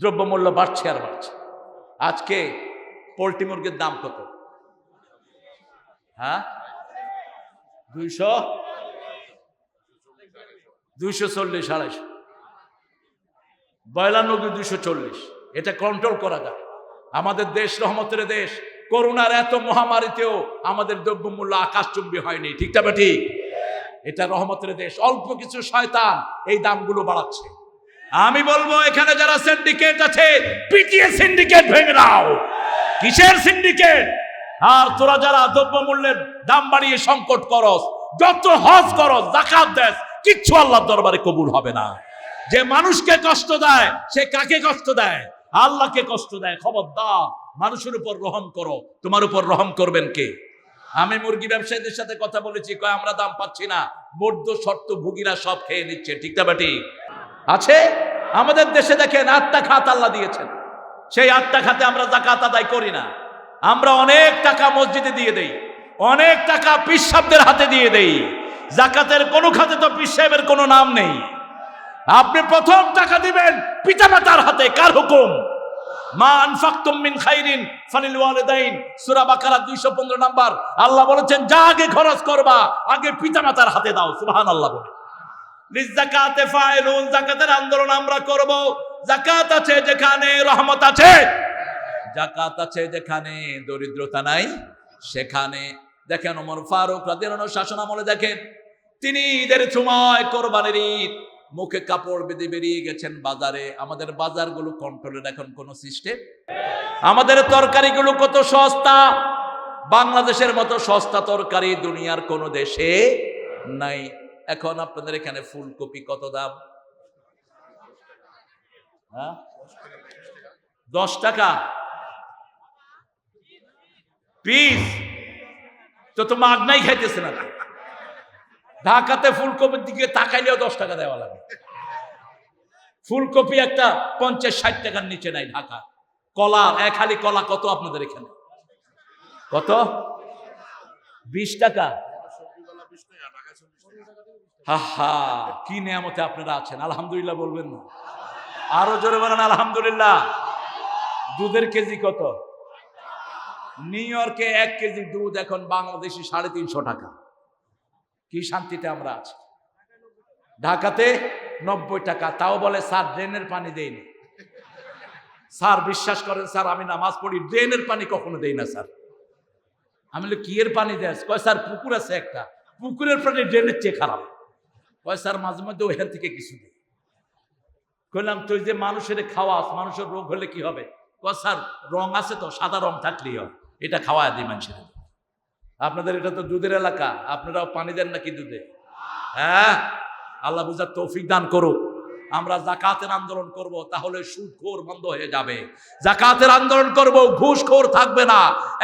দ্রব্যমূল্য বাড়ছে আর বাড়ছে। আজকে পোলট্রি মুরগির দাম কত? হ্যাঁ? দুইশো? দুইশো চল্লিশ, আড়াইশো। ব্রয়লার মুরগি দুইশো চল্লিশ। এটা কন্ট্রোল করা যায়। আমাদের দেশ রহমতের দেশ, করোনার এত মহামারীতেও আমাদের দ্রব্যমূল্য আকাশচুম্বী হয়নি। ঠিক তবে ঠিক? এটা রহমতের দেশ। অল্প কিছু শয়তান এই দামগুলো বাড়াচ্ছে। আমি বলব, এখানে যারা সিন্ডিকেট আছে পিটিএ সিন্ডিকেট ভেঙে দাও। কিসের সিন্ডিকেট আর তোরা যারা দ্রব্যমূল্যের দাম বাড়িয়ে সংকট করস, যত হজ করস, জাকাত দেস, কিচ্ছু আল্লাহর দরবারে কবুল হবে না। যে মানুষকে কষ্ট দেয়, সে কাকে কষ্ট দেয়? আল্লাহকে কষ্ট দেয়। খবর খবরদার, মানুষের উপর রহম করো। তোমার উপর রহম করবেন কে? আমি মুরগি ব্যবসায়ীদের সাথে কথা বলেছি, কয়, আমরা দাম পাচ্ছি না। মধ্য শর্ত, ভুগিরা সব খেয়ে নিচ্ছে, ঠিক না বাটি আছে? আমাদের দেশে দেখেন আটটা খাত আল্লাহ দিয়েছেন। সেই আটটা খাতে আমরা জাকাত আদায় করি না। আমরা অনেক টাকা মসজিদে দিয়ে দেই, অনেক টাকা পীর সাহেবদের হাতে দিয়ে দেই। জাকাতের কোনো খাতে তো পীর সাহেবের কোনো নাম নেই। আপনি প্রথম টাকা দিবেন পিতামাতার হাতে, কার হুকুম? মা আনফাকতুম খাইরিন ফালিল ওয়ালিদাইন। সূরা বাকারা 215 নাম্বার। আল্লাহ বলেছেন, যা আগে খরচ করবা, আগে পিতামাতার হাতে দাও, সুবহানাল্লাহ বলে। লিজাকাতে ফাইলুন যাকাতের আন্দোলন আমরা করব। যাকাত আছে যেখানে, রহমত আছে। যাকাত আছে যেখানে, দরিদ্রতা নাই, সেখানে। দেখেন ওমর ফারুক রাদিয়াল্লাহু শাসন আমলে দেখেন, তিনি ঈদের সময় কোরবানির ঈদ, মুখে কাপড় বেঁধে বেরিয়ে গেছেন বাজারে। আমাদের বাজারগুলো কন্ট্রোলের এখন কোনো সিস্টেম আমাদের তরকারিগুলো কত সস্তা। বাংলাদেশের মতো সস্তা তরকারি দুনিয়ার কোনো দেশে নাই। এখন আপনাদের এখানে ফুলকপি কত দাম? হ্যাঁ? দশ টাকা। পিস। তো তো মাগনাই খাইতেছে না। ঢাকাতে ফুলকপির দিকে তাকাইলেও দশ টাকা দেওয়া লাগে। ফুলকপি একটা পঞ্চাশ ষাট টাকার নিচে নাই ঢাকা। কলা এক হালি কলা কত আপনাদের এখানে? কত? বিশ টাকা। হা হা, কি নিয়ামতে আপনারা আছেন? আলহামদুলিল্লাহ বলবেন না। আরও জোরে বলেন আলহামদুলিল্লাহ। দুধের কেজি কত? নিউ ইয়র্কে এক কেজি দুধ এখন বাংলাদেশি সাড়ে তিনশো টাকা। কি শান্তিতে আমরা আছি। ঢাকাতে নব্বই টাকা, তাও বলে, স্যার, ড্রেনের পানি দেয়নি স্যার, বিশ্বাস করেন, স্যার, আমি নামাজ পড়ি, ড্রেনের পানি কখনো দেই না, স্যার। আমি বলি, কি এর পানি দেয়? স্যার, পুকুর আছে একটা। পুকুরের পানি ড্রেনের চেয়ে খারাপ। কয়, স্যার, মাঝে মধ্যে ওইখান থেকে কিছু দিই। কইলাম তুই যে মানুষের খাওয়া মানুষের রোগ হলে কি হবে? কয় রং আছে তো, সাদা রং থাকলেই হয় এটা খাওয়া দিই মানুষের আপনাদের এটা তো দুধের এলাকা, আপনারাও পানি দেন নাকি দুধে? হ্যাঁ? আল্লাহ বুঝার তৌফিক দান করুক। আমরা জাকাতের আন্দোলন করব, তাহলে সুদখোর বন্ধ হয়ে যাবে। জাকাতের আন্দোলন করব, ঘুষখোর থাকবে না।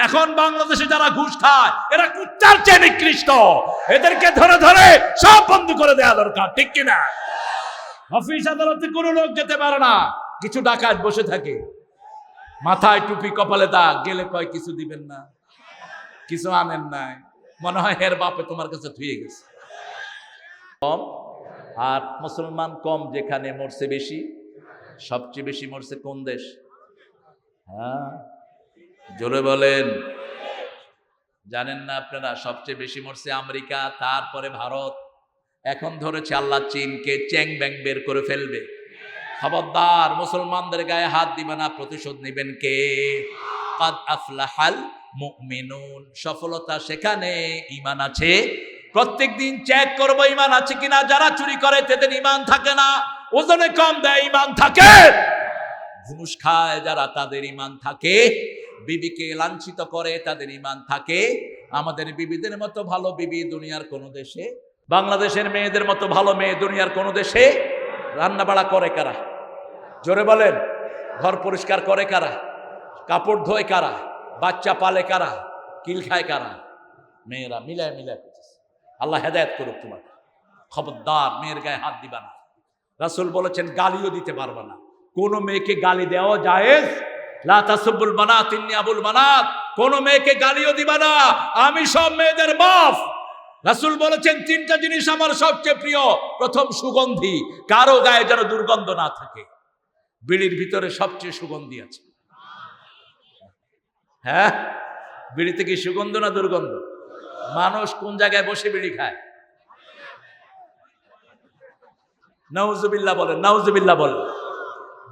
এখন বাংলাদেশে যারা ঘুষ খায়, এরা কুত্তার চেয়ে নিকৃষ্ট। এদেরকে ধরে ধরে সব বন্ধ করে দেওয়া দরকার, ঠিক কিনা? অফিস আদালতে কোনো লোক যেতে পারে না। কিছু ডাকাত বসে থাকে। মাথায় টুপি, কপালে দাগ, গেলে কয়, কিছু দিবেন না, কিছু আনেন নাই। মনে হয় হের বাপে তোমার কাছে ধুয়ে গেছে। আর মুসলমান কম যেখানে মরছে বেশি? সবচেয়ে বেশি মরছে কোন দেশ? হ্যাঁ? জোরে বলেন। জানেন না আপনারা, সবচেয়ে বেশি মরছে আমেরিকা, তারপরে ভারত। এখন ধরেছে আল্লাহ চীনকে চ্যাং ব্যাং বের করে ফেলবে। খবরদার, মুসলমানদের গায়ে হাত দিবে না, প্রতিশোধ নেবেন কে? কাদ আফলাহাল মুমিনুন। সফলতা সেখানে ইমান আছে প্রত্যেক দিন চেক করব ইমান আছে কিনা, যারা চুরি করে তাদের ইমান থাকে না। ওজনে কম দেয় ইমান থাকে। ঘুষ খায় যারা, তাদের ইমান থাকে। বিবিকে লাঞ্ছিত করে, তাদের ইমান থাকে। আমাদের বিবিদের মতো ভালো বিবি দুনিয়ার কোন দেশে, বাংলাদেশের মেয়েদের মতো ভালো মেয়ে দুনিয়ার কোন দেশে রান্না বাড়া করে কারা? জোরে বলেন, ঘর পরিষ্কার করে কারা? কাপড় ধোয় কারা? বাচ্চা পালে কারা? কিল খায় কারা? মেয়েরা মিলায় মিলায় আল্লাহ হেদায়ত করুক তোমার খবরদার, মেয়ের গায়ে হাত দিবা না। রাসুল বলেছেন, গালিও দিতে পারবা না। কোন মেয়েকে গালি দেওয়া জায়েজ? লা তাসুবুল বানাত ইন্নি আবুল বানাত কোন মেয়েকে গালিও দিবা না। আমি সব মেয়েদের মাফ। রাসুল বলেছেন, তিনটা জিনিস আমার সবচেয়ে প্রিয়। প্রথম, সুগন্ধি। কারও গায়ে যেন দুর্গন্ধ না থাকে। বিড়ির ভিতরে সবচেয়ে সুগন্ধি আছে। হ্যাঁ? বিড়িতে কি সুগন্ধ না দুর্গন্ধ? মানুষ কোন জায়গায় বসে বিড়ি খায়? নাউজুবিল্লাহ বলেন নাউজুবিল্লাহ বলেন।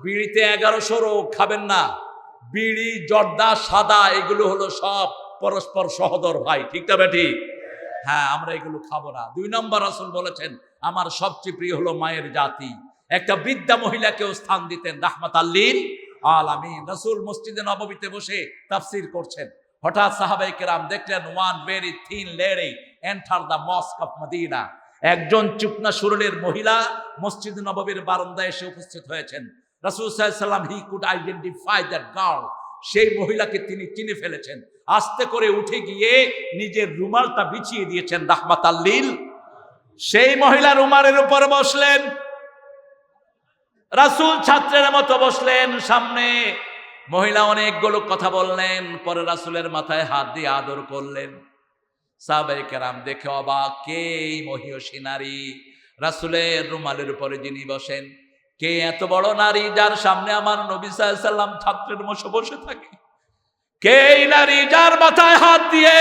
বিড়িতে এগারোশো রোগ খাবেন না। বিড়ি, জর্দা, সাদা, এগুলো হলো সব পরস্পর সহদর ভাই, ঠিক না বেটি হ্যাঁ আমরা এগুলো খাব না। দুই নম্বর আসল বলেছেন, আমার সবচেয়ে প্রিয় হলো মায়ের জাতি। একটা বৃদ্ধা মহিলাকেও স্থান দিতেন রাহমাত আল্লিন আলামিন। রাসূল মসজিদে নবমীতে বসে তাফসির করছেন। হঠাৎ সাহাবাই কেরাম দেখলেন one very thin lady enter the mosque of Medina একজন চুপনা সুরলের মহিলা মসজিদ নববীর বারান্দায় এসে উপস্থিত হয়েছেন। রাসূল সাল্লাম he could identify that girl সেই মহিলাকে তিনি চিনে ফেলেছেন। আস্তে করে উঠে গিয়ে নিজের রুমালটা বিছিয়ে দিয়েছেন রাহমাত আল্লিল সেই মহিলা রুমালের উপর বসলেন। রাসূল ছাত্রের মতো বসলেন সামনে। মহিলা অনেকগুলো কথা বললেন, পরে রাসুলের মাথায় হাত দিয়ে আদর করলেন। সাহাবাই কেরাম দেখে অবাক, কে মহিয়সী নারী? রাসূলের রুমালের উপরে যিনি বসেন, কে এত বড় নারী যার সামনে আমার নবী সাল্লাম ছাত্রের মশো বসে থাকে? কে এই নারী যার মাথায় হাত দিয়ে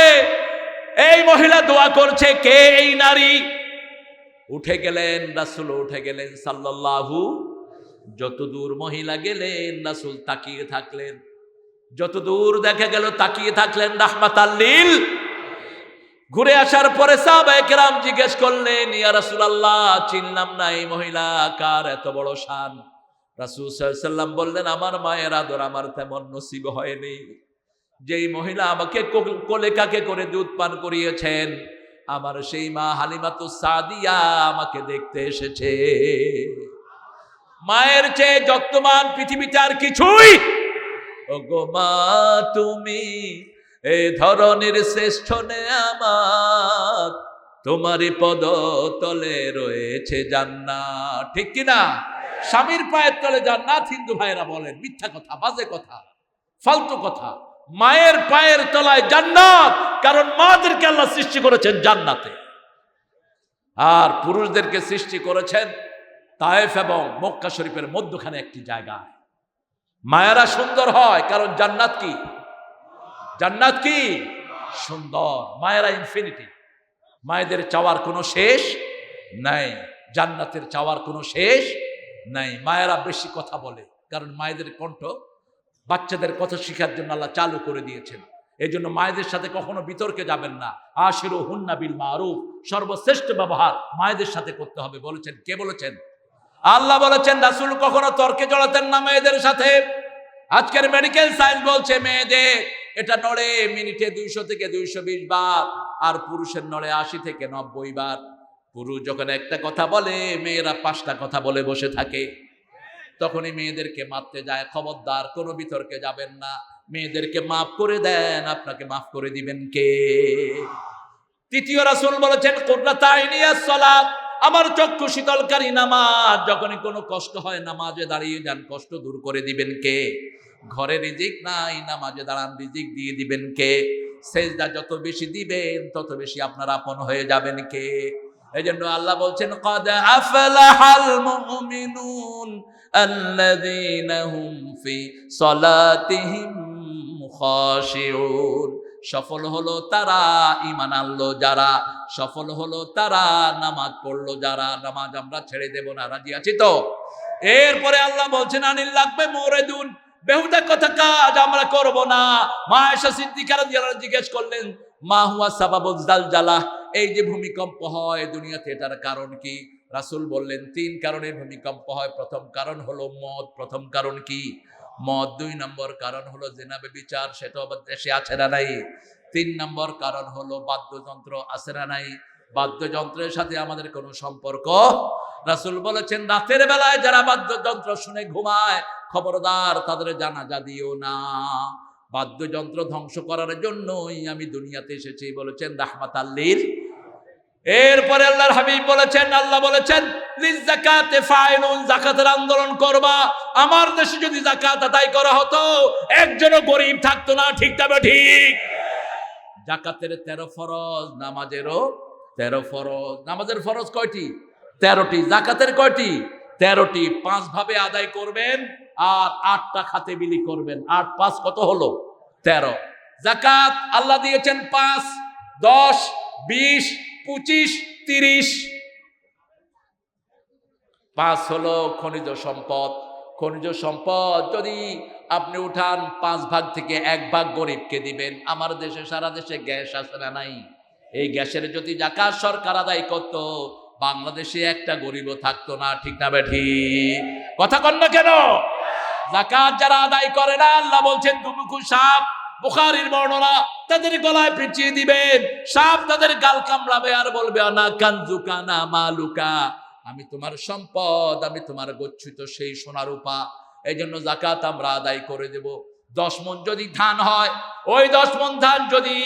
এই মহিলা দোয়া করছে? কে এই নারী? উঠে গেলেন, রাসূল উঠে গেলেন সাল্লাল্লাহু যত দূর মহিলা গেলেন রাসুল তাকিয়ে থাকলেন যত দূর দেখা গেল তাকিয়ে থাকলেন রাহমাত আল্লিল ঘুরে আসার পরে সাহাবায়ে কেরাম জিজ্ঞেস করলেন, ইয়া রাসূলুল্লাহ, চিনলাম না এই মহিলা, কার এত বড় শান? রাসূল সাল্লাম বললেন, আমার মায়ের আদর আমার তেমন নসিব হয়নি। যেই মহিলা আমাকে কোলে কাকে করে দুধ পান করিয়েছেন, আমার সেই মা হালিমাতু সাদিয়া আমাকে দেখতে এসেছে। মায়ের চেয়ে যত্নবান পৃথিবীতে আর কিছুই? ও গো মা, তুমি এ ধরনের শ্রেষ্ঠ নে আমার তোমারই পদ তলে রয়েছে জান্নাত। ঠিক কিনা স্বামীর পায়ের তলে জান্নাত, হিন্দু ভাইরা বলেন, মিথ্যা কথা, বাজে কথা, ফালতু কথা। মায়ের পায়ের তলায় জান্নাত, কারণ মাদেরকে আল্লাহ সৃষ্টি করেছেন জান্নাতে। আর পুরুষদেরকে সৃষ্টি করেছেন তায়েফ এবং মক্কা শরীফের মধ্যখানে একটি জায়গায়। মায়েরা সুন্দর হয়, কারণ জান্নাত কি? জান্নাত কি? সুন্দর। মায়েরা ইনফিনিটি মায়েদের চাওয়ার কোনো শেষ নাই, জান্নাতের চাওয়ার কোনো শেষ নাই। মায়েরা বেশি কথা বলে, কারণ মায়েদের কণ্ঠ বাচ্চাদের কথা শেখার জন্য আল্লাহ চালু করে দিয়েছেন। এই জন্য মায়েদের সাথে কখনো বিতর্কে যাবেন না। আশিরু হুন্না বিল মারুফ, সর্বশ্রেষ্ঠ ব্যবহার মায়েদের সাথে করতে হবে। বলেছেন? কে বলেছেন? আল্লাহ বলেছেন, রাসুল কখনো তর্কে জড়াতেন না মেয়েদের সাথে। আজকের মেডিকেল সায়েন্স বলছে, মেয়েদের, এটা নড়ে মিনিটে দুইশো থেকে দুইশো বিশ বার, আর পুরুষের নড়ে আশি থেকে নব্বই বার। পুরুষ যখন একটা কথা বলে, মেয়েরা পাঁচটা কথা বলে বসে থাকে। তখনই মেয়েদেরকে মারতে যায়, খবরদার, কোনো বিতর্কে যাবেন না। মেয়েদেরকে মাফ করে দেন, আপনাকে মাফ করে দিবেন কে? তৃতীয় রাসুল বলেছেন, কুররাতাইনিয়াস সালাত। আমার চক্ষু শীতলকারী নামাজ। যখনই কোনো কষ্ট হয়, নামাজে দাঁড়িয়ে যান। কষ্ট দূর করে দিবেন কে? ঘরে রিজিক নাই, নামাজে দাঁড়ান, রিজিক দিয়ে দিবেন কে? সেজদা যত বেশি দিবেন, তত বেশি আপনার আপন হয়ে যাবেন কে? এই জন্য আল্লাহ বলছেন, কদ আফলাহাল মুমিনুন আল্লাযীনা হুম ফি সালাতিহিম খাশিউন। সফল হলো তারা ইমান আনলো যারা। সফল হলো তারা, নামাজ পড়ল যারা। নামাজ আমরা ছেড়ে দেব না, রাজি আছি তো? এরপরে আল্লাহ বলছেন, আনিল লাগবে মোরে দুন বেহুদা কথা কাজ আমরা করব না। মা এসা সিদ্দিকার জিজ্ঞেস করলেন, মা হুয়া সাবাবুল জালজালা এই যে ভূমিকম্প হয় দুনিয়াতে, এটার কারণ কি? রাসূল বললেন, তিন কারণে ভূমিকম্প হয়। প্রথম কারণ হলো মদ, প্রথম কারণ কি? মদ দুই নম্বর কারণ হলো জেনাবে বিচার সেটা আবার দেশে আছে না নাই? তিন নম্বর কারণ হলো বাদ্যযন্ত্র আছে না নাই? বাদ্যযন্ত্রের সাথে আমাদের কোনো সম্পর্ক? রাসূল বলেছেন, রাতের বেলায় যারা বাদ্যযন্ত্র শুনে ঘুমায়, খবরদার তাদের জানাজা দিও না। বাদ্যযন্ত্র ধ্বংস করার জন্যই আমি দুনিয়াতে এসেছি, বলেছেন রাহমাত আল্লির এরপরে আল্লাহর হাবিব বলেছেন, আল্লাহ বলেছেন জাকাতের আন্দোলন করবা। আমার দেশে যদি জাকাত আদায় করা হতো, একজনও গরিব থাকতো না, ঠিক তবে ঠিক? জাকাতের তেরো ফরজ, নামাজেরও তেরো ফরজ। নামাজের ফরজ কয়টি? তেরোটি। জাকাতের কয়টি? তেরোটি। পাঁচ ভাবে আদায় করবেন আর আটটা খাতে বিলি করবেন। আট পাঁচ কত হলো? তেরো। জাকাত আল্লাহ দিয়েছেন পাঁচ, দশ, বিশ পঁচিশ, তিরিশ। পাঁচ হলো খনিজ সম্পদ। খনিজ সম্পদ যদি আপনি উঠান, পাঁচ ভাগ থেকে এক ভাগ গরিবকে দিবেন। আমার দেশে, সারা দেশে গ্যাস আছে না নাই? এই গ্যাসের যদি জাকাত সরকার আদায় করতো, বাংলাদেশে একটা গরিবও থাকতো না, ঠিক না বেঠি? কথা কন কেন? জাকাত যারা আদায় করে না, আল্লাহ বলছেন, দুমুখু সাপ বুখারির বর্ণনা, তাদের গলায় পিছিয়ে দিবেন। সাপ তাদের গাল কামড়াবে আর বলবে না কানজুকা, না মালুকা। আমি তোমার সম্পদ, আমি তোমার গচ্ছিত সেই সোনার উপা এই জন্য জাকাত আমরা আদায় করে দেব। দশ মন যদি ধান হয়, ওই দশ মন ধান যদি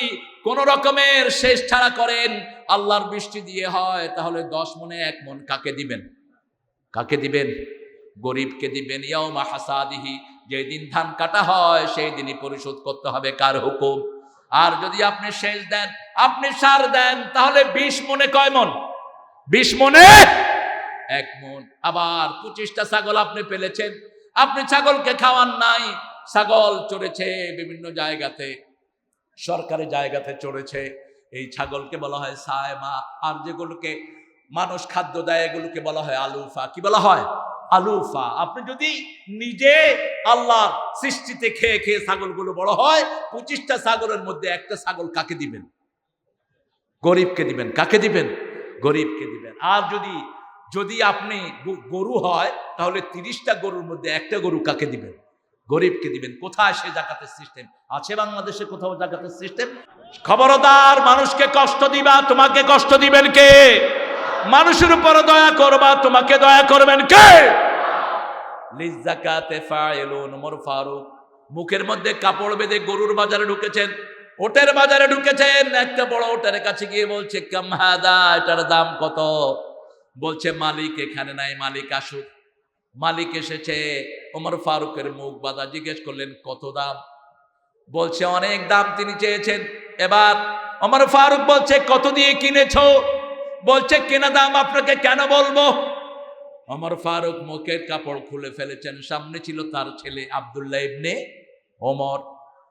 কোন রকমের শেষ ছাড়া করেন, আল্লাহর বৃষ্টি দিয়ে হয়, তাহলে দশ মনে এক মন কাকে দিবেন? কাকে দিবেন? গরিবকে দিবেন। ইয়াউমা হাসাদিহি যেদিন ধান কাটা হয় সেই দিনই পরিশোধ করতে হবে কার হুকুম? আর যদি আপনি শেষ দেন, আপনি সার দেন, তাহলে বিশ মনে কয় মন? বিশ মনে এক মন। আবার পঁচিশটা ছাগল আপনি পেলেছেন, আপনি ছাগলকে খাওয়ান নাই, ছাগল চড়েছে বিভিন্ন জায়গাতে, সরকারি জায়গাতে চড়েছে। এই ছাগলকে বলা হয় সায়মা, আর যেগুলোকে মানুষ খাদ্য দেয়, এগুলোকে বলা হয় আলুফা। কি বলা হয়? আলুফা। আপনি যদি নিজে আল্লাহ সৃষ্টিতে খেয়ে খেয়ে ছাগলগুলো বড় হয়, পঁচিশটা ছাগলের মধ্যে একটা ছাগল কাকে দিবেন? গরিবকে দিবেন। কাকে দিবেন? গরিবকে দিবেন। আর যদি যদি আপনি গরু হয়, তাহলে তিরিশটা গরুর মধ্যে একটা গরু কাকে দিবেন? গরিবকে দিবেন। কোথায় সে জাকাতের সিস্টেম আছে বাংলাদেশে কোথাও জাকাতের সিস্টেম খবরদার মানুষকে কষ্ট দিবা। তোমাকে কষ্ট দিবেন কে? মানুষের উপর দয়া করবা, তোমাকে দয়া করবেন কে? লিজ্জাকাতে ফাইলুন ওমর ফারুক। মুখের মধ্যে কাপড় বেঁধে গরুর বাজারে ঢুকেছেন, ওটের বাজারে ঢুকেছেন। একটা বড় ওটের কাছে গিয়ে বলছে কামহাদা এটার দাম কত? বলছে, মালিক এখানে নাই, মালিক আসুক। মালিক এসেছে ওমর ফারুকের মুখ বাদা জিজ্ঞেস করলেন, কত দাম? বলছে, অনেক দাম তিনি চেয়েছেন। এবার ওমর ফারুক বলছে, কত দিয়ে কিনেছো? বলছে, কেনা দাম আপনাকে কেন বলব? অমর ফারুক মুখের কাপড় খুলে ফেলেছেন। সামনে ছিল তার ছেলে আব্দুল্লাহ ইবনে ওমর।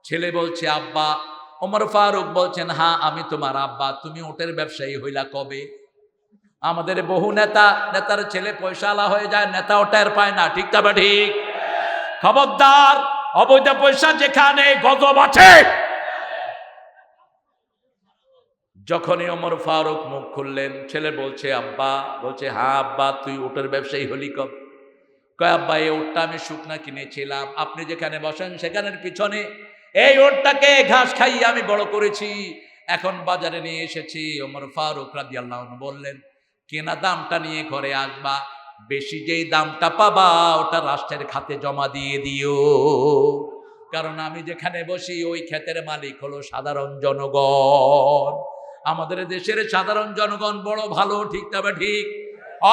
ছেলে বলছে, আব্বা। ওমর ফারুক বলছেন হ্যাঁ আমি তোমার আব্বা। তুমি ওটের ব্যবসায়ী হইলা কবে? আমাদের বহু নেতা, নেতার ছেলে পয়সাওয়ালা হয়ে যায়, নেতা ওটার পায় না। ঠিক তবে ঠিক? খবরদার, অবৈধ পয়সা যেখানে গজব আছে যখনই ওমর ফারুক মুখ খুললেন, ছেলে বলছে, আব্বা, বলছে হ্যাঁ আব্বা, তুই ওটার ব্যবসায়ী হলি কব? কয়, আব্বা, এই ওটটা আমি শুকনা কিনেছিলাম। আপনি যেখানে বসেন সেখানের পিছনে এই ওটটাকে ঘাস খাইয়ে আমি বড় করেছি। এখন বাজারে নিয়ে এসেছি। ওমর ফারুক রাজি আল্লাহ বললেন, কেনা দামটা নিয়ে ঘরে আসবা, বেশি যেই দামটা পাবা, ওটা রাষ্ট্রের খাতে জমা দিয়ে দিও। কারণ আমি যেখানে বসি, ওই ক্ষেতের মালিক হলো সাধারণ জনগণ। আমাদের দেশের সাধারণ জনগণ বড় ভালো, ঠিক তবে ঠিক?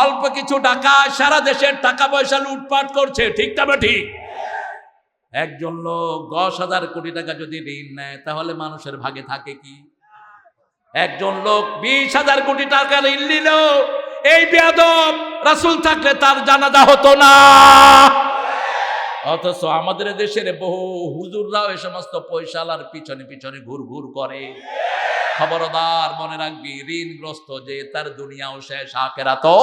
অল্প কিছু টাকা, সারা দেশের টাকা পয়সা লুটপাট করছে, ঠিক তবে ঠিক? একজন লোক দশ হাজার কোটি টাকা যদি ঋণ নেয়, তাহলে মানুষের ভাগে থাকে কি? একজন লোক বিশ হাজার কোটি টাকা ঋণ নিল এই বেয়াদব রাসুল থাকলে তার জানাজা হতো না। অথচ আমাদের দেশের বহু হুজুররাও এ সমস্ত পয়সালার পিছনে পিছনে ঘুর ঘুর করে। খবরদার মনে রাখবি, ঋণগ্রস্ত যে তার দুনিয়াও শেষ আখেরা তো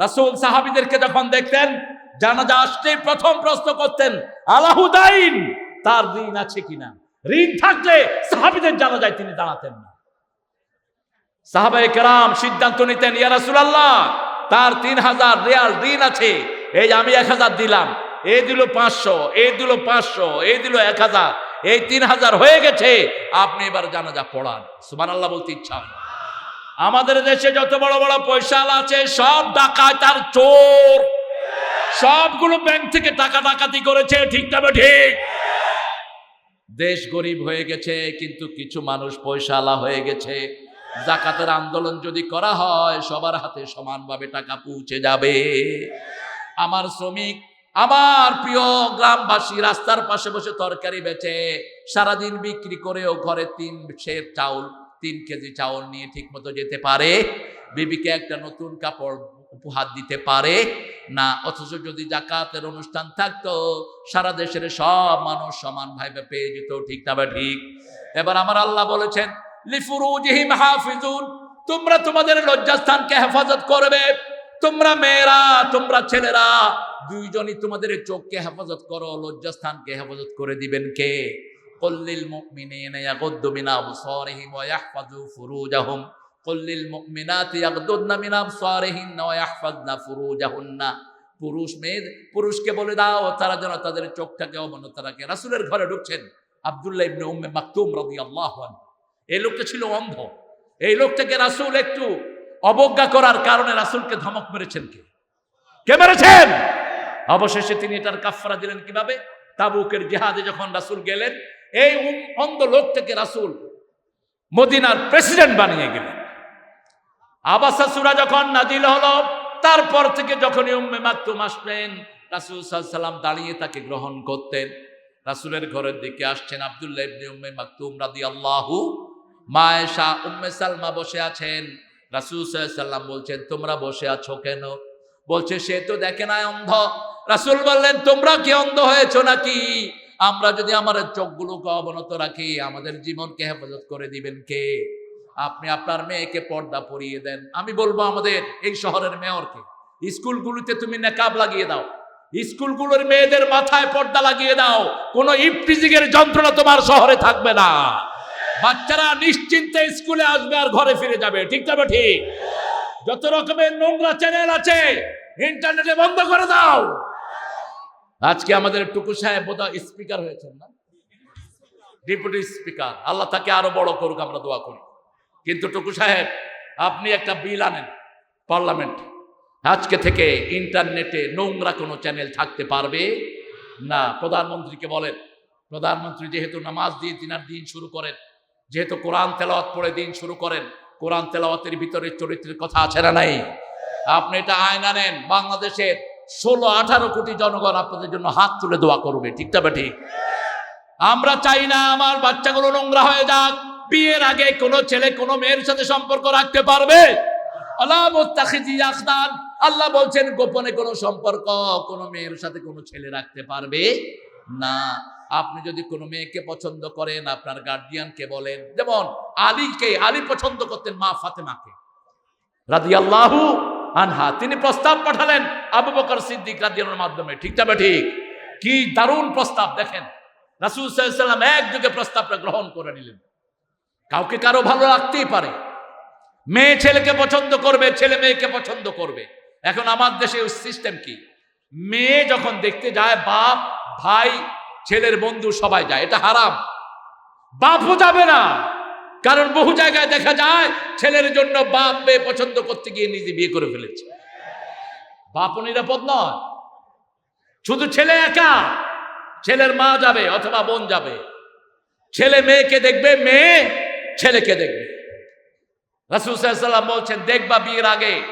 রাসুল সাহাবিদেরকে যখন দেখতেন, জানাজা আসতে প্রথম প্রশ্ন করতেন, আলাহুদাইন, তার ঋণ আছে কিনা? ঋণ থাকলে সাহাবিদের জানাজায় তিনি দাঁড়াতেন না। সাহাবাই কেরাম সিদ্ধান্ত নিতেন, ইয়া রাসূলুল্লাহ, তার তিন হাজার রিয়াল ঋণ আছে, এই আমি এক হাজার দিলাম। এই দিল পাঁচশো এই দিল পাঁচশো এই দিল এক হাজার, এই তিন হাজার হয়ে গেছে। আপনি এবার জানাজা পড়ান। সুমান আল্লাহ বলতে ইচ্ছা আমাদের দেশে যত বড় বড় পয়সা আছে, সব ডাকায় তার চোর। সবগুলো ব্যাংক থেকে টাকা ডাকাতি করেছে, ঠিক তবে ঠিক? দেশ গরিব হয়ে গেছে, কিন্তু কিছু মানুষ পয়সাওয়ালা হয়ে গেছে। জাকাতের আন্দোলন যদি করা হয়, সবার হাতে সমানভাবে টাকা পৌঁছে যাবে। আমার শ্রমিক আমার প্রিয় গ্রামবাসী, রাস্তার পাশে বসে তরকারি বেচে, সারাদিন বিক্রি করেও ঘরে তিন সের চাউল, তিন কেজি চাউল নিয়ে ঠিক মতো যেতে পারে, বিবিকে একটা নতুন কাপড় উপহার দিতে পারে না, অথচ যদি জাকাতের অনুষ্ঠান থাকতো, সারা দেশের সব মানুষ সমান ভাবে পেয়ে যেত, ঠিক না ঠিক? এবার আমার আল্লাহ বলেছেন, লিফুরুজিহিম হাফিজুন তোমরা তোমাদের লজ্জাস্থানকে হেফাজত করবে। তোমরা মেয়েরা, তোমরা ছেলেরা, দুইজনই তোমাদের চোখকে হেফাজত করো, লজ্জাস্থানকে হেফাজত করে দিবেন কে? কল্লিল মুমিনিনা ইয়াগুদ্দু মিন আবসারিহিম ওয়া ইয়াহফাজু ফুরুজাহুম। কল্লিল মুমিনাতি ইয়াগুদ্দুনা মিন আবসারিহিন্না ওয়া ইয়াহফাজনা ফুরুজাহুন্না। পুরুষ মেয়ে, পুরুষকে বলে দাও, তারা যেন তাদের চোখটাকে অবনত রাখে। রাসূলের ঘরে ঢুকছেন আব্দুল্লাহ ইবনে উম্মে মাকতুম রাদিয়াল্লাহু আনহু। এই লোকটা ছিল অন্ধ। এই লোকটাকে রাসূল একটু অবজ্ঞা করার কারণে রাসূলকে ধমক মেরেছেন কে? কে মেরেছেন? অবশেষে তিনি এটার কাফফারা দিলেন কীভাবে? তাবুকের জিহাদে যখন রাসূল গেলেন, এই অন্ধ লোকটাকে রাসূল মদিনার প্রেসিডেন্ট বানিয়ে গেলেন। আবাসা সূরা যখন নাজিল হলো, তারপর থেকে যখনই উম্মে মাকতুম আসলেন, রাসূল সাল্লাম দাঁড়িয়ে তাকে গ্রহণ করতেন। রাসূলের ঘরের দিকে আসছেন আব্দুল্লাহ ইবনে উম্মে মাকতুম রাদিয়াল্লাহু মায়েশা, উম্মে সালমা বসে আছেন। রাসূল সাল্লাম বলছেন, তোমরা বসে আছো কেন? বলছে, সে তো দেখে না অন্ধ। রাসূল বললেন, তোমরা কি অন্ধ হয়েছো নাকি? আমরা যদি আমাদের চোখগুলোকে অবনত রাখি, আমাদের জীবনকে হেফাজত করে দিবেন কে? আপনি আপনার মেয়েকে পর্দা পরিয়ে দেন। আমি বলব, আমাদের এই শহরের মেয়রকে স্কুলগুলোতে তুমি নেকাব লাগিয়ে দাও। স্কুলগুলোর মেয়েদের মাথায় পর্দা লাগিয়ে দাও। কোনো ইফটিজিংয়ের যন্ত্রণা তোমার শহরে থাকবে না। বাচ্চারা নিশ্চিন্তে স্কুলে আসবে আর ঘরে ফিরে যাবে। ঠিক তবে ঠিক যত রকমের নোংরা চ্যানেল আছে, ইন্টারনেটে বন্ধ করে দাও। আজকে আমাদের টুকু সাহেব বোধহয় স্পিকার হয়েছেন না? Deputy speaker. আল্লাহ তাকে আরও বড় করুক, আমরা দোয়া করি। কিন্তু টুকু সাহেব, আপনি একটা বিল আনেন পার্লামেন্ট। আজকে থেকে ইন্টারনেটে নোংরা কোনো চ্যানেল থাকতে পারবে? না, প্রধানমন্ত্রীকে বলেন। প্রধানমন্ত্রী যেহেতু নামাজ দিয়ে দিনার দিন শুরু করেন যেহেতু কোরআন তেলাওয়াত পড়ে দিন শুরু করেন, কোরআন তেলাওয়াতের ভিতরে চরিত্রের কথা আছে না নাই? আপনি এটা আয়না নেন, বাংলাদেশের ষোলো, আঠারো কোটি জনগণ আপনাদের জন্য হাত তুলে দোয়া করবে, ঠিক তবে ঠিক? আমরা চাই না আমার বাচ্চাগুলো নোংরা হয়ে যাক, বিয়ের আগে কোনো ছেলে, কোনো মেয়ের সাথে সম্পর্ক রাখতে পারবে? আল্লাহ আল্লাহ বলছেন, গোপনে কোনো সম্পর্ক কোনো মেয়ের সাথে কোনো ছেলে রাখতে পারবে না। আপনি যদি কোনো মেয়েকে পছন্দ করেন, আপনার গার্ডিয়ানকে বলেন, যেমন আলীকে, আলী পছন্দ করতেন মা ফাতেমাকে। রাদিয়াল্লাহু আনহা, তিনি প্রস্তাব পাঠালেন আবু বকর সিদ্দিক রাদিয়াল্লাহর মাধ্যমে। ঠিক তবে ঠিক কি দারুণ প্রস্তাব, দেখেন। রাসূল সাল্লাম একযোগে প্রস্তাবটা গ্রহণ করে নিলেন। কাউকে কারও ভালো লাগতেই পারে। মেয়ে ছেলেকে পছন্দ করবে, ছেলে মেয়েকে পছন্দ করবে। এখন আমার দেশে সিস্টেম কি? মেয়ে যখন দেখতে যায়, বাপ, ভাই ছেলের বন্ধু সবাই যায়, এটা হারাম। বাপও যাবে না। কারণ বহু জায়গায় দেখা যায়, ছেলের জন্য বাপ মেয়ে পছন্দ করতে গিয়ে নিজে বিয়ে করে ফেলেছে। বাপও নিরাপদ নয়। শুধু ছেলে একা, ছেলের মা যাবে অথবা বোন যাবে। ছেলে মেয়েকে দেখবে, মেয়ে ছেলেকে দেখবে। রাসুল সাল্লাম বলছেন, দেখবা বিয়ের আগে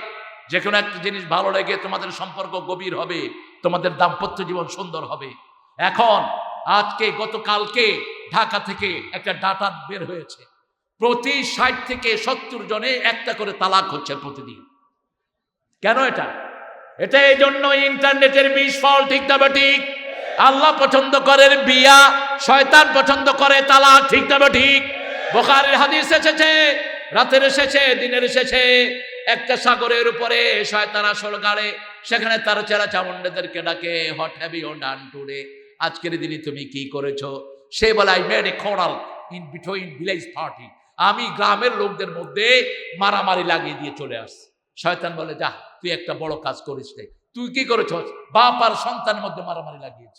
যে কোনো একটা জিনিস ভালো লেগে তোমাদের সম্পর্ক গভীর হবে, তোমাদের দাম্পত্য জীবন সুন্দর হবে। এখন আজকে, গতকালকে ঢাকা থেকে একটা ডাটা বের হয়েছে। প্রতি ষাট থেকে সত্তর জনে একটা করে তালাক হচ্ছে প্রতিদিন। কেন এটা? এটা এই জন্য ইন্টারনেটের বিষ ফল ঠিক তবে ঠিক? আল্লাহ পছন্দ করেন বিয়া, শয়তান পছন্দ করে তালাক ঠিক তবে ঠিক? বোকারের হাদিস এসেছে, রাতের এসেছে দিনের এসেছে একটা সাগরের উপরে শয়তান আসল গাড়ে, সেখানে তার চেরা চামুন্ডাদেরকে ডাকে, what have you done today. আজকের দিনে তুমি কি করেছ? সে বলে made a quarrel in between village party আমি গ্রামের লোকদের মধ্যে মারামারি লাগিয়ে দিয়ে চলে আস শয়তান বলে, যা, তুই একটা বড় কাজ করিস রে। তুই কি করেছ? বাপ আর সন্তানের মধ্যে মারামারি লাগিয়েছ।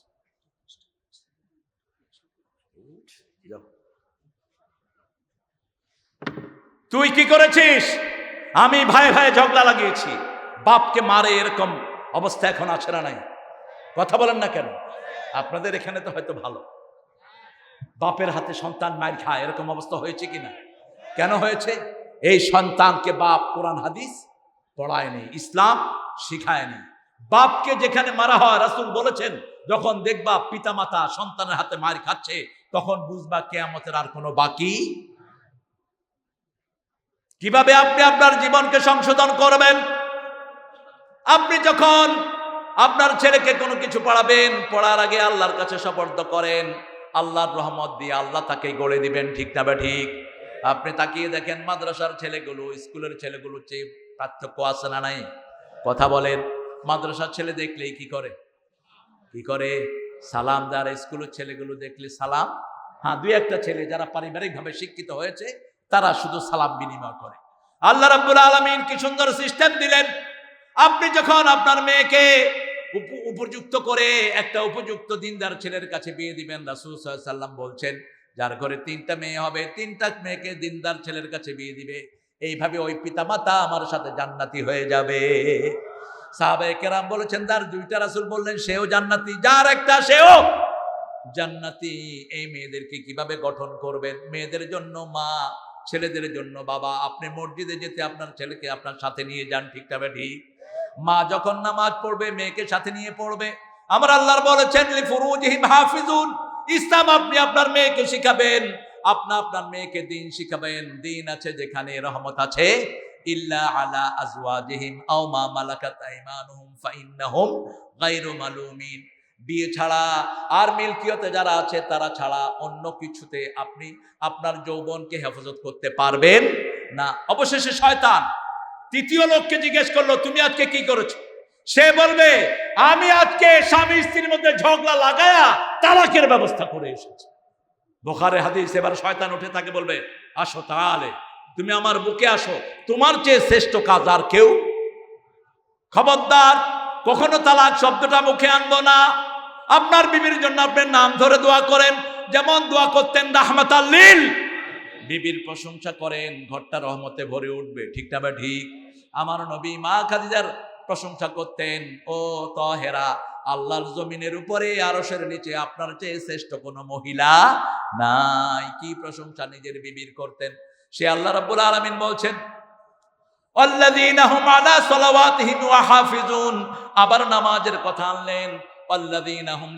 তুই কি করেছিস? আমি ভাই ভাই ঝগড়া লাগিয়েছি। বাপকে মারে এরকম অবস্থা এখন আছে না নাই? কথা বলেন না কেন? আপনাদের এখানে তো হয়তো ভালো। বাপের হাতে সন্তান মায়ের খায়, এরকম অবস্থা হয়েছে কিনা? কেন হয়েছে? এই সন্তানকে বাপ কোরআন, হাদিস পড়ায়নি, ইসলাম শিখায়নি। বাপকে যেখানে মারা হয়, রাসুল বলেছেন, যখন দেখবা পিতামাতা সন্তানের হাতে মার খাচ্ছে, তখন বুঝবা কেয়ামতের আর কোনো বাকি কীভাবে আপনি আপনার জীবনকে সংশোধন করবেন? আপনি যখন আপনার ছেলেকে কোনো কিছু পড়াবেন, পড়ার আগে আল্লাহর কাছে সপর্দ করেন। আল্লাহর রহমত দিয়ে আল্লাহ তাকে গড়ে দিবেন, ঠিক না বা ঠিক আপনি তাকিয়ে দেখেন মাদ্রাসার ছেলেগুলো, স্কুলের ছেলেগুলো চেয়ে পার্থক্য আছে না নাই? কথা বলেন, মাদ্রাসার ছেলে দেখলেই কি করে? কি করে? সালাম যারা স্কুলের ছেলেগুলো দেখলে সালাম? হ্যাঁ দুই একটা ছেলে যারা পারিবারিকভাবে শিক্ষিত হয়েছে, তারা শুধু সালাম বিনিময় করে। আল্লাহ রাব্বুল আলামিন কি সুন্দর সিস্টেম দিলেন। আপনি যখন আপনার মেয়েকে উপযুক্ত করে একটা উপযুক্ত দিনদার ছেলের কাছে বিয়ে দিবেন, রাসূল সাল্লাম বলছেন, যার ঘরে তিনটা মেয়ে হবে, তিনটা মেয়েকে দিনদার ছেলের কাছে বিয়ে দিবে। এইভাবে ওই পিতামাতা আমার সাথে জান্নাতি হয়ে যাবে। সাহাবায়ে কেরাম বলেছেন তার দুইটা রাসূল বললেন, সেও জান্নাতি, যার একটা সেও জান্নাতি। এই মেয়েদেরকে কীভাবে গঠন করবেন? মেয়েদের জন্য মা, ছেলেদের জন্য বাবা। আপনি মসজিদে যেতে আপনার ছেলেকে আপনার সাথে নিয়ে যান ঠিকটা ঠিক মা যখন নামাজ পড়বে, মেয়েকে সাথে নিয়ে পড়বে। আমার আল্লাহর বলেছেন হাফিজুন। ইসলাম, আপনি আপনার মেয়েকে শিখাবেন। আপনি আপনার মেয়েকে দিন শিখাবেন। দিন আছে যেখানে রহমত আছে। বিয়ে ছাড়া আর মিল্কিয়তে যারা আছে, তারা ছাড়া অন্য কিছুতে আপনি আপনার যৌবনকে হেফাজত করতে পারবেন না। অবশেষে শয়তান তৃতীয় লোককে জিজ্ঞেস করল, তুমি আজকে কি করেছ? সে বলবে, আমি আজকে স্বামী স্ত্রীর মধ্যে ঝগড়া লাগায়া তালাকের ব্যবস্থা করে এসেছি। বোখারে হাদিস, এবার শয়তান উঠে তাকে বলবে, আসো তাহলে, তুমি আমার বুকে আসো। তোমার চেয়ে শ্রেষ্ঠ কাজ আর কেউ? খবরদার, কখনো তালাক শব্দটা মুখে আনব না। আপনার বিবির জন্য আপনার নাম ধরে দোয়া করেন। যেমন দোয়া করতেন রাহমাত আল্লিল বিবির প্রশংসা করেন, ঘরটা রহমতে ভরে উঠবে, ঠিক না ঠিক? আমার নবী মা খাদিজার প্রশংসা করতেন, ও তহেরা, আল্লাহর জমিনের উপরে আরশের নিচে আপনার চেয়ে শ্রেষ্ঠ কোনো মহিলা নাই। কি প্রশংসা নিজের বিবির করতেন। সে আল্লাহ রাব্বুল আলামিন বলছেন আবার নামাজের কথা আনলেন আল্লাযীনা হুম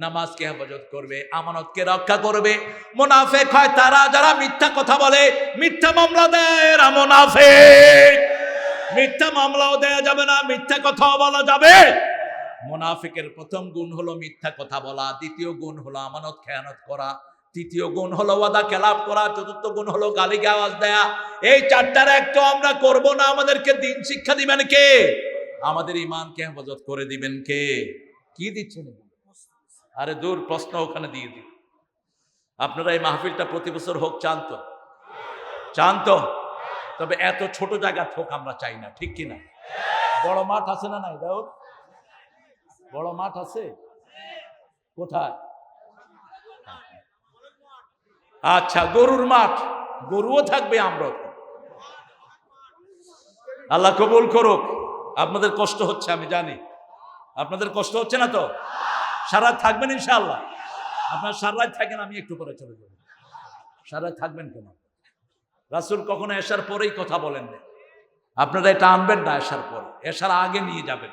নামাজকে হেফাজত করবে? আমানতকে রক্ষা করবে? মুনাফেক হয় তারা, যারা মিথ্যা কথা বলে। মিথ্যা মামলা দেয় এরা মুনাফেক। মিথ্যা মামলাও দেয়া যাবে না, মিথ্যা কথাও বলা যাবে। মুনাফিকের প্রথম গুণ হলো মিথ্যা কথা বলা, দ্বিতীয় গুণ হলো আমানত, খেয়ানত করা, তৃতীয় গুণ হলো ওয়াদা, খেলাপ করা, চতুর্থ গুণ হলো গালিকে আওয়াজ দেয়া। এই চারটার একটা আমরা করব না, আমাদেরকে দিন শিক্ষা দিবেন কে? আমাদের ইমানকে হেফাজত করে দিবেন কে? কি দিচ্ছেন আরে দূর, প্রশ্ন ওখানে দিয়ে দিন আপনারা এই মাহফিলটা প্রতি বছর হোক, চান তো? চান তো? তবে এত ছোট জায়গা হোক, আমরা চাই না, ঠিক কিনা? বড় মাঠ আছে না নাই দাও বড় মাঠ আছে? কোথায়? আচ্ছা গরুর মাঠ। গরুও থাকবে থাকব। আল্লাহ কবুল করুক। আপনাদের কষ্ট হচ্ছে, আমি জানি। আপনাদের কষ্ট হচ্ছে না তো? সারা থাকবেন ইনশাআল্লাহ। আপনার সারা রাত থাকেন, আমি একটু পরে চলে যাব। সারা থাকবেন কেন? রাসুল কখনো এসার পরেই কথা বলেন না আপনারা এটা আনবেন না এসার পর। এসার আগে নিয়ে যাবেন।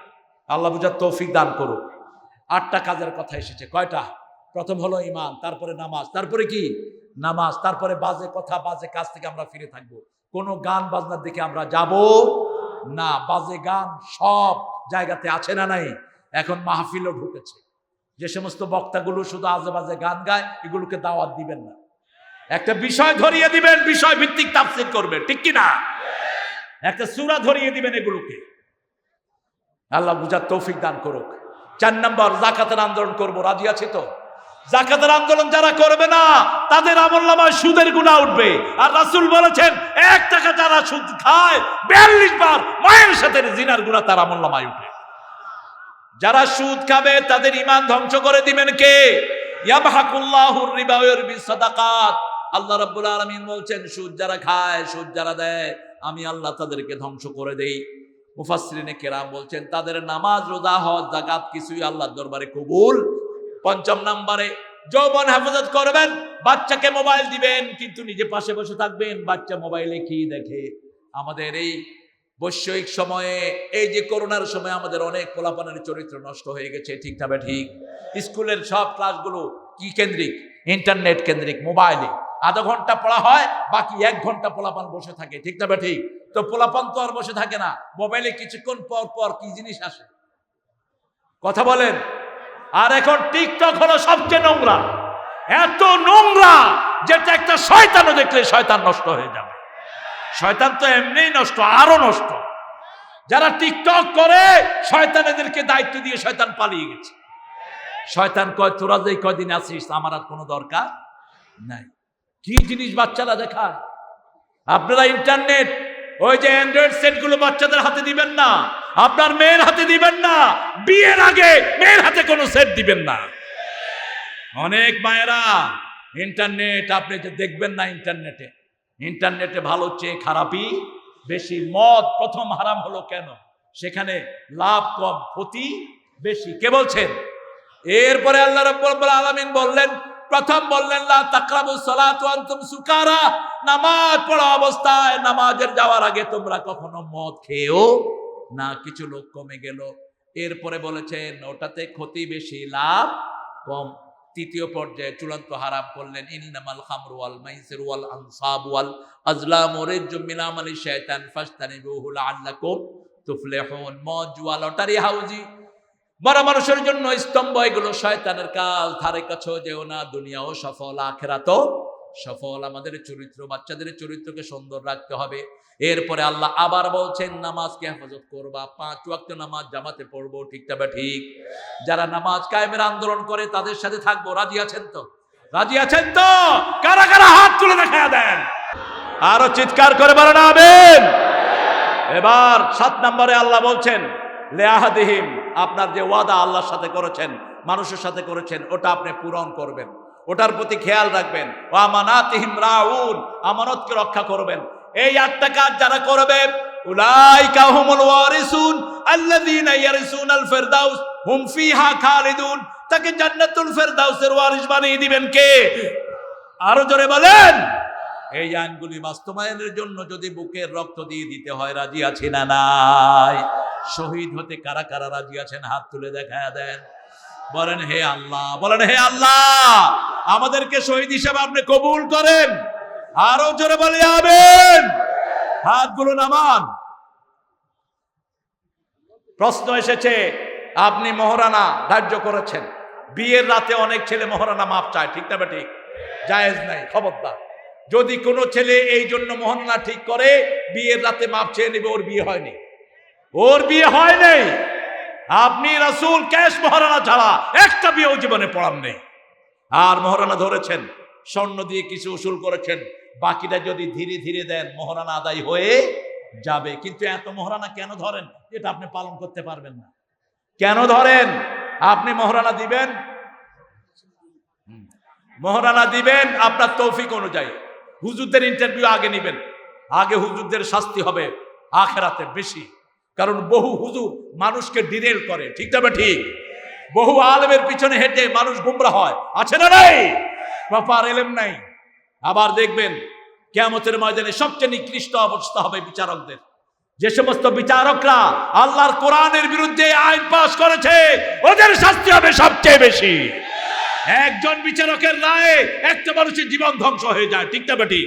আল্লাহ বুঝার তৌফিক দান করুক। আটটা কাজের কথা এসেছে। কয়টা? প্রথম হলো ইমান তারপরে নামাজ। তারপরে কি? নামাজ। তারপরে বাজে কথা, বাজে কাজ থেকে আমরা ফিরে থাকব। কোনো গান বাজনার দিকে আমরা যাব না। বাজে গান সব জায়গাতে আছে না নাই? এখন মাহফিলও ঢুকেছে। যে সমস্ত বক্তাগুলো শুধু আজে বাজে গান গায়, এগুলোকে দাওয়াত দিবেন না। একটা বিষয় ধরিয়ে দিবেন বিষয় ভিত্তিক তাফসির করবে ঠিক কি না একটা সুরা ধরিয়ে দিবেন এগুলোকে। আল্লাহ বুঝার তৌফিক দান করুক। চার নম্বর জাকাতের আন্দোলন করব, রাজি আছে তো? জাকাতের আন্দোলন যারা করবে না, তাদের আমল নামায় সুদের গুণা উঠবে। আর রাসুল বলেছেন, এক টাকা যারা সুদ খায়, বিয়াল্লিশ বার মায়ের সাথে জিনার গুণা তার আমল নামায় উঠে। যারা সুদ খাবে, তাদের ইমান ধ্বংস করে দিবেন কে? রিবা আল্লাহ রাব্বুল আলামিন বলছেন, সুদ যারা খায়, সুদ যারা দেয়, আমি আল্লাহ তাদেরকে ধ্বংস করে দেই। মুফাসসিরিনে কেরাম বলছেন, তাদের নামাজ, রোজা, হজ, যাকাত কিছুই আল্লাহর দরবারে কবুল। পঞ্চম নম্বরে, যৌবন হেফাজত করবেন, বাচ্চাকে মোবাইল দিবেন, কিন্তু নিজে পাশে বসে থাকবেন, বাচ্চা মোবাইলে কি দেখে? আমাদের এই বৈষয়িক সময়ে, এই যে করোনার সময় আমাদের অনেক পোলাপানের চরিত্র নষ্ট হয়ে গেছে, ঠিক না ঠিক? স্কুলের সব ক্লাসগুলো কি কেন্দ্রিক? ইন্টারনেট কেন্দ্রিক, মোবাইলে। আধা ঘণ্টা পড়া হয়, বাকি এক ঘণ্টা পোলাপান বসে থাকে, ঠিক না ঠিক? তো পোলাপান তো আর বসে থাকে না, মোবাইলে কিছুক্ষণ পর পর কি জিনিস আসে? কথা বলেন। আর এখন টিকটক হলো সবচেয়ে নোংরা। এত নোংরা যেটা একটা শয়তানও দেখলে শয়তান নষ্ট হয়ে যাবে। শয়তান তো এমনিই নষ্ট, আরও নষ্ট। যারা টিকটক করে, শয়তান এদেরকে দায়িত্ব দিয়ে শয়তান পালিয়ে গেছে। শয়তান কয়, তোরা যে কয়দিন আছিস, আমার আর কোনো দরকার নাই। কি জিনিস বাচ্চারা দেখায়? আপনারা ইন্টারনেট, ওই যে অ্যান্ড্রয়েড সেটগুলো বাচ্চাদের হাতে দিবেন না। আপনার মেয়ের হাতে দিবেন না। বিয়ের আগে মেয়ের হাতে কোনো সেট দিবেন না। অনেক মায়েরা ইন্টারনেট, আপনি যে দেখবেন না ইন্টারনেটে। ইন্টারনেটে ভালো চেয়ে খারাপই বেশি। মদ প্রথম হারাম হলো কেন? সেখানে লাভ কম, ক্ষতি বেশি। কে বলছেন? এরপরে আল্লাহ রাব্বুল আলামিন বললেন, প্রথম বললেন, লা তাকরাবু সালাতু আনতুম সুকারা। নামাজ পড়া অবস্থায় নামাজের যাওয়ার আগে তোমরা কখনো মদ খেয়েও না, কিছু লোক কমে গেল। এরপরে বলেছেন, ওটাতে ক্ষতি বেশি, লাভ কম। তৃতীয় পর্যায়ে চূড়ান্ত হারাম করলেন, ইন্নামাল খামরু ওয়াল মাইসির ওয়াল আনসাব ওয়াল আজলাম রিজ্জুম আমালি শাইতান ফাস্তানিবুহু লাআল্লাকুম তুফলিহুন। মদ জুয়া লটারি হাউজি। বড় মানুষের জন্য স্তম্ভ এগুলো শয়তানের কাজ ধারে কাছেও যেও না, দুনিয়াও সফল, আখেরাতও সফল। আমাদের চরিত্র, বাচ্চাদের চরিত্রকে সুন্দর রাখতে হবে। এরপরে আল্লাহ আবার বলছেন, নামাজকে হেফাজত করবা। পাঁচ ওয়াক্ত নামাজ জামাতে পড়ব, ঠিক তবে ঠিক? যারা নামাজ কায়েমের আন্দোলন করে, তাদের সাথে থাকব। রাজি আছেন তো? রাজি আছেন তো? কারা কারা হাত তুলে দেখা দেন? আরও চিৎকার করে বলেন আবেন এবার সাত নম্বরে আল্লাহ বলছেন, লেয়াহাদিহিম, আপনার যে ওয়াদা আল্লাহর সাথে করেছেন, মানুষের সাথে করেছেন, ওটা আপনি পূরণ করবেন। ওটার প্রতি খেয়াল রাখবেন। ও আমানাতিহিম রাউন, আমানতকে রক্ষা করবেন। এই আটটা কাজ যারা করবে, উলাইকা হুমুল ওয়ারিসুন, আল্লাযীনা ইয়ারিসুনাল ফিরদাউস, হুম ফিহা খালিদুন। তাকে জান্নাতুল ফেরদাউসের ওয়ারিস বানিয়ে দিবেন কে? আরও জোরে বলেন। এই আইনগুলি বাস্তবায়নের জন্য যদি বুকের রক্ত দিয়ে দিতে হয়, রাজি আছি না নাই? শহীদ হতে কারা কারা রাজি আছেন? হাত তুলে দেখা দেন। বলেন, হে আল্লাহ, বলেন, হে আল্লাহ, আমাদেরকে শহীদ হিসেবে আপনি কবুল করেন। আরও জোরে বলে যাবেন হাতগুলো নামান। প্রশ্ন এসেছে, আপনি মহারানা ধার্য করেছেন। বিয়ের রাতে অনেক ছেলে মহারানা মাপ চায়, ঠিক না ঠিক? জায়েজ নাই, খবরদার। যদি কোনো ছেলে এই জন্য মহারানা ঠিক করে, বিয়ের রাতে মাপ চেয়ে নেবে, ওর বিয়ে হয়নি। ওর বিয়ে হয় নাই। আপনি রাসুল ক্যাশ মহারানা ছাড়া একটা বিয়েও জীবনে পড়ান নেই। আর মহারানা ধরেছেন স্বর্ণ দিয়ে কিছু উসুল করেছেন। বাকিটা যদি ধীরে ধীরে দেন, মহারানা আদায় হয়ে যাবে। কিন্তু এত মহারানা কেন ধরেন? এটা আপনি পালন করতে পারবেন না। কেন ধরেন? আপনি মহারানা দিবেন। মহারানা দিবেন আপনার তৌফিক অনুযায়ী। হুজুরদের ইন্টারভিউ আগে নেবেন। আগে হুজুরদের শাস্তি হবে আখেরাতে বেশি। কারণ বহু হুজুর মানুষকে ডিরেল করে। ঠিক তবে ঠিক? বহু আলমের পিছনে হেঁটে মানুষ গুমরা হয়। আছে না নাই? প্রপার এলেম নাই। আবার দেখবেন, কেয়ামতের ময়দানে সবচেয়ে নিকৃষ্ট অবস্থা হবে বিচারকদের। যে সমস্ত বিচারকরা আল্লাহর কোরআনের বিরুদ্ধে আইন পাশ করেছে, ওদের শাস্তি হবে সবচেয়ে বেশি। একজন বিচারকের রায়ে একটা মানুষের জীবন ধ্বংস হয়ে যায়, ঠিক না বেটি?